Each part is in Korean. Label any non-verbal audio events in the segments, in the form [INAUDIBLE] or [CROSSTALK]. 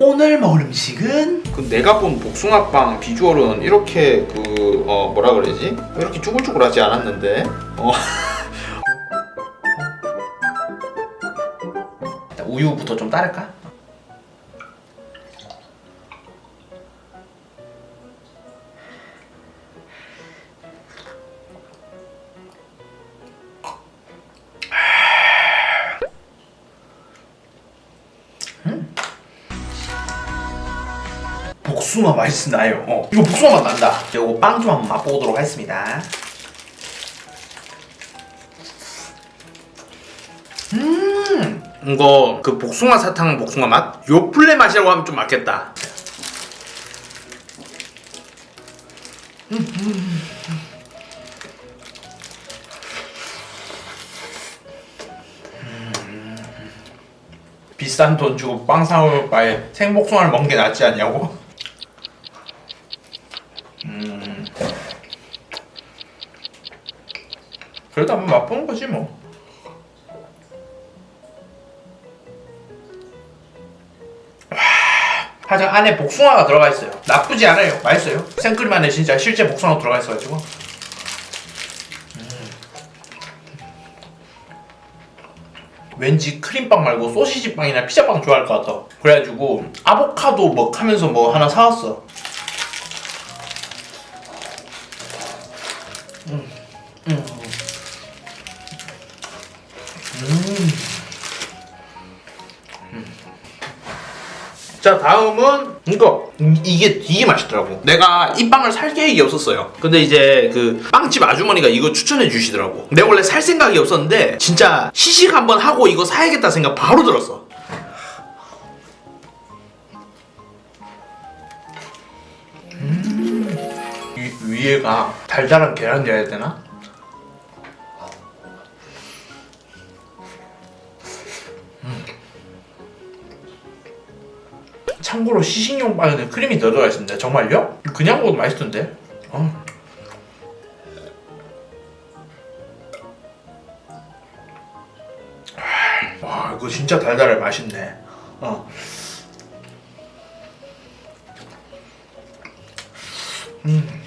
오늘 먹을 음식은 그 내가 본 복숭아빵 비주얼은 이렇게 그 어 뭐라 그러지? 이렇게 쭈글쭈글하지 않았는데 어 [LAUGHS] 우유부터 좀 따를까? 복숭아 맛이 나요. 어. 이거 복숭아 맛 난다. 이거 빵 좀 한번 맛보도록 하겠습니다. 이거 그 복숭아 사탕 복숭아 맛? 요플레 맛이라고 하면 좀 맞겠다. 비싼 돈 주고 빵 사올 바에 생복숭아를 먹는 게 낫지 않냐고? 음. 그래도 한번 맛보는 거지 뭐. 와, 하여튼 안에 복숭아가 들어가 있어요. 나쁘지 않아요. 맛있어요. 생크림 안에 진짜 실제 복숭아 들어가 있어가지고. 왠지 크림빵 말고 소시지 빵이나 피자빵 좋아할 것 같아. 그래가지고 아보카도 먹 하면서 뭐 하나 사왔어. 자 다음은 이거 이- 이게 이게 맛있더라고. 내가 이 빵을 살 계획이 없었어요. 근데 이제 그 빵집 아주머니가 이거 추천해 주시더라고. 내가 원래 살 생각이 없었는데 진짜 시식 한번 하고 이거 사야겠다 생각 바로 들었어. 음, 위, 위에가 달달한 계란이라 해야 되나? 참고로 시식용 빵에는 크림이 더 들어가 있습니다. 정말요? 그냥 먹어도 맛있던데. 어. 와 이거 진짜 달달해 맛있네. 어. 음.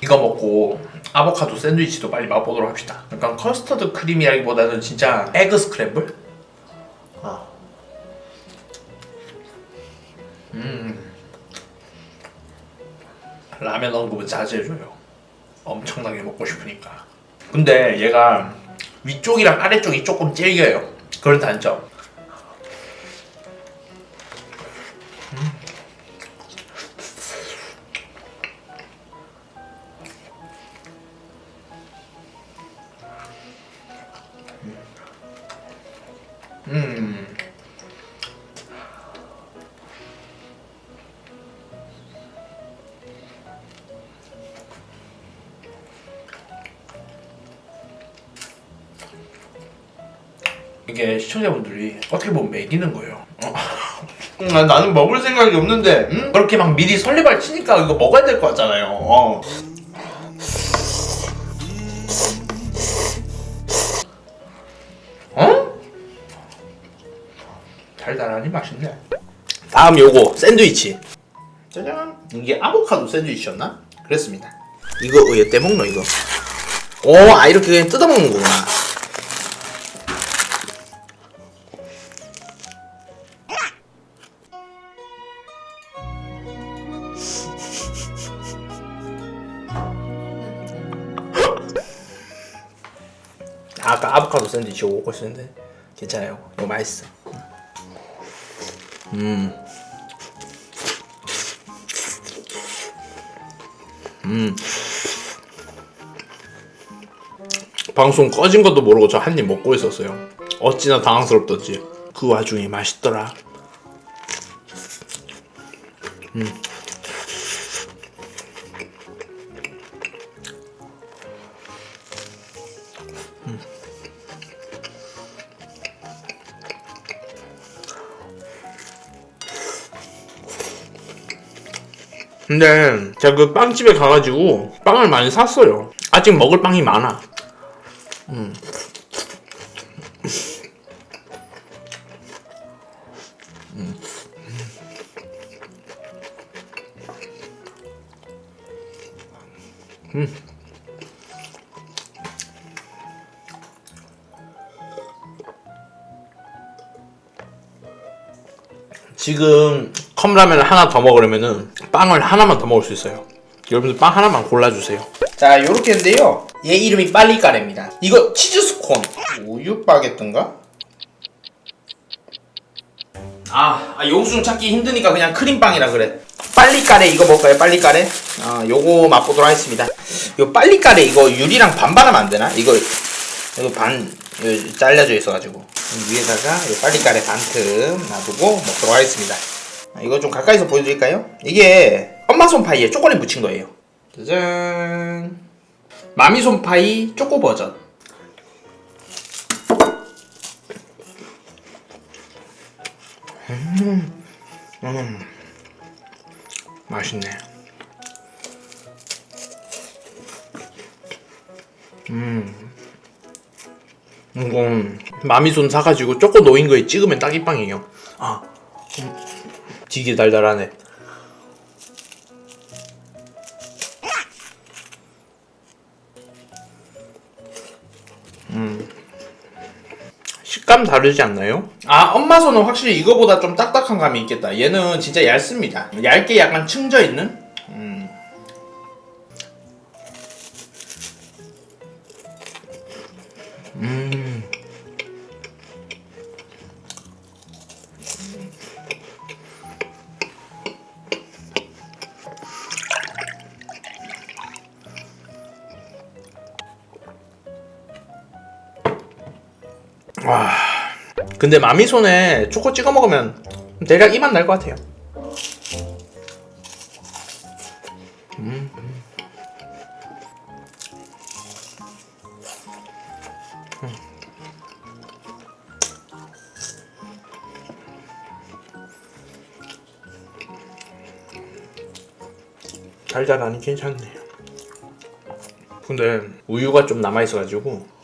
이거 먹고 아보카도 샌드위치도 빨리 맛보도록 합시다. 약간 커스터드 크림이라기보다는 진짜 에그 스크램블? 음. 라면 언급은 자제해줘요. 엄청나게 먹고 싶으니까. 근데 얘가 위쪽이랑 아래쪽이 조금 질겨요. 그런 단점. 이게 시청자분들이 어떻게 보면 매기는 거예요. 어. 음, 아, 나는 먹을 생각이 없는데 음? 그렇게 막 미리 설레발 치니까 이거 먹어야 될 것 같잖아요. 어. 어? 달달하니 맛있네. 다음 요거 샌드위치. 짜잔. 이게 아보카도 샌드위치였나? 그랬습니다. 이거 왜 떼먹노 이거? 오, 아 이렇게 그냥 뜯어먹는 거구나. 아까 아보카도 샌드위치 요거 먹고 있었는데 괜찮아요. 이거 맛있어. 음. 음. 방송 꺼진 것도 모르고 저 한 입 먹고 있었어요. 어찌나 당황스럽던지. 그 와중에 맛있더라. 근데 제가 그 빵집에 가가지고 빵을 많이 샀어요. 아직 먹을 빵이 많아. 음. 지금 컵라면을 하나 더 먹으려면은 빵을 하나만 더 먹을 수 있어요. 여러분들 빵 하나만 골라주세요. 자, 요렇게인데요. 얘 이름이 빨리까레입니다. 이거 치즈 스콘. 우유 바게트인가? 아, 아 영수증 찾기 힘드니까 그냥 크림빵이라 그래. 빨리까레 이거 먹을까요? 빨리까레? 아, 요거 맛보도록 하겠습니다. 요 빨리까레 이거 유리랑 반반하면 안 되나? 이거 이거 반 이거 잘려져 있어가지고 위에다가 요 빨리까레 반틈 놔두고 먹도록 하겠습니다. 아, 이거 좀 가까이서 보여드릴까요? 이게 엄마 손 파이에 초콜릿 묻힌 거예요. 짜잔. 마미 손 파이 초코 버전. 맛있네. 음. 이건 마미손 사가지고 초코 놓인 거에 찍으면 딱 이 빵이에요. 아, 음, 되게 달달하네. 음. 식감 다르지 않나요? 아 엄마 손은 확실히 이거보다 좀 딱딱한 감이 있겠다 얘는 진짜 얇습니다 얇게 약간 층져 있는 와 근데 마미손에 초코 찍어 먹으면 대략 이맛날것 같아요. 달달하니 괜찮네요. 근데 우유가 좀 남아 있어가지고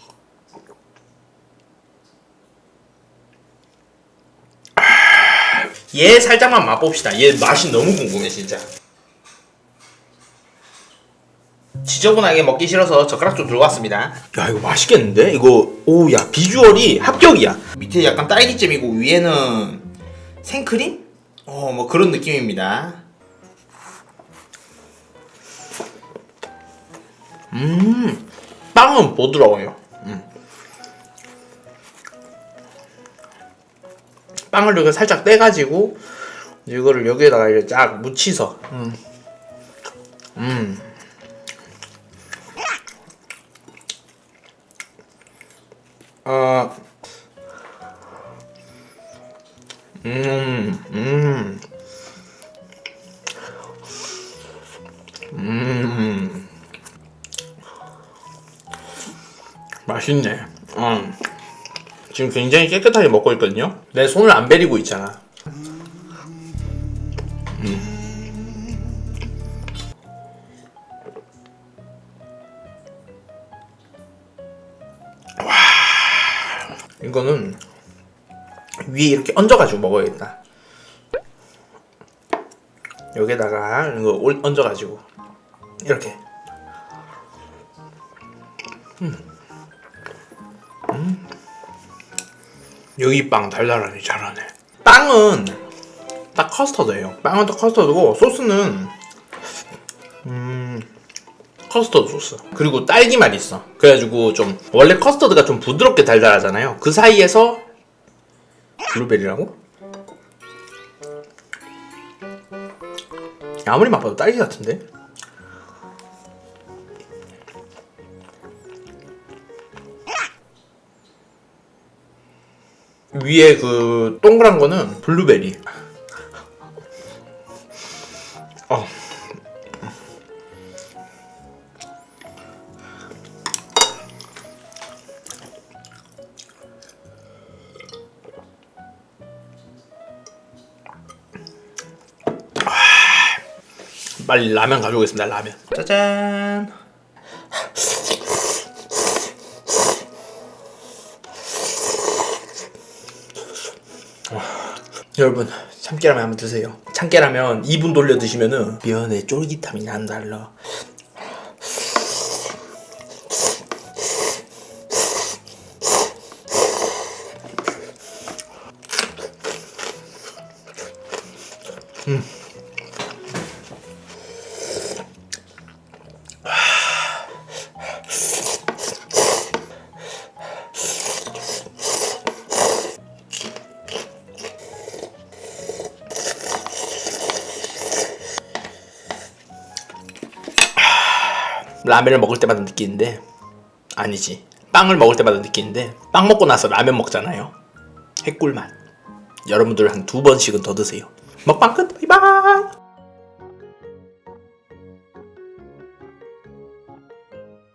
얘 살짝만 맛봅시다. 얘 맛이 너무 궁금해 진짜. 지저분하게 먹기 싫어서 젓가락 좀 들고 왔습니다. 야 이거 맛있겠는데? 이거 오야 비주얼이 합격이야. 밑에 약간 딸기잼이고 위에는 생크림? 어 뭐 그런 느낌입니다. 음 빵은 부드러워요. 빵을 이렇게 살짝 떼가지고 이거를 여기에다가 이렇게 쫙 묻히서 음. 음. 어. 음, 음. 음. 맛있네. 음. 지금 굉장히 깨끗하게 먹고 있거든요. 내 손을 안 베리고 있잖아. 와, 이거는 위에 이렇게 얹어가지고 먹어야겠다. 여기다가 이거 올- 얹어가지고 이렇게. 여기 빵 달달하니 잘하네. 빵은 딱 커스터드예요. 빵은 딱 커스터드고 소스는 음 커스터드 소스. 그리고 딸기 맛 있어. 그래가지고 좀 원래 커스터드가 좀 부드럽게 달달하잖아요. 그 사이에서 블루베리라고? 아무리 맛봐도 딸기 같은데? 위에 그 동그란 거는 블루베리. 어. 빨리 라면 가져오겠습니다. 라면. 짜잔. 여러분 참깨라면 한번 드세요. 참깨라면 2분 돌려 드시면은 면의 쫄깃함이 난달라. 라면을 먹을 때마다 느끼는데 아니지. 빵을 먹을 때마다 느끼는데 빵 먹고 나서 라면 먹잖아요. 핵꿀맛. 여러분들 한 두 번씩은 더 드세요. 먹방 끝. 바이바이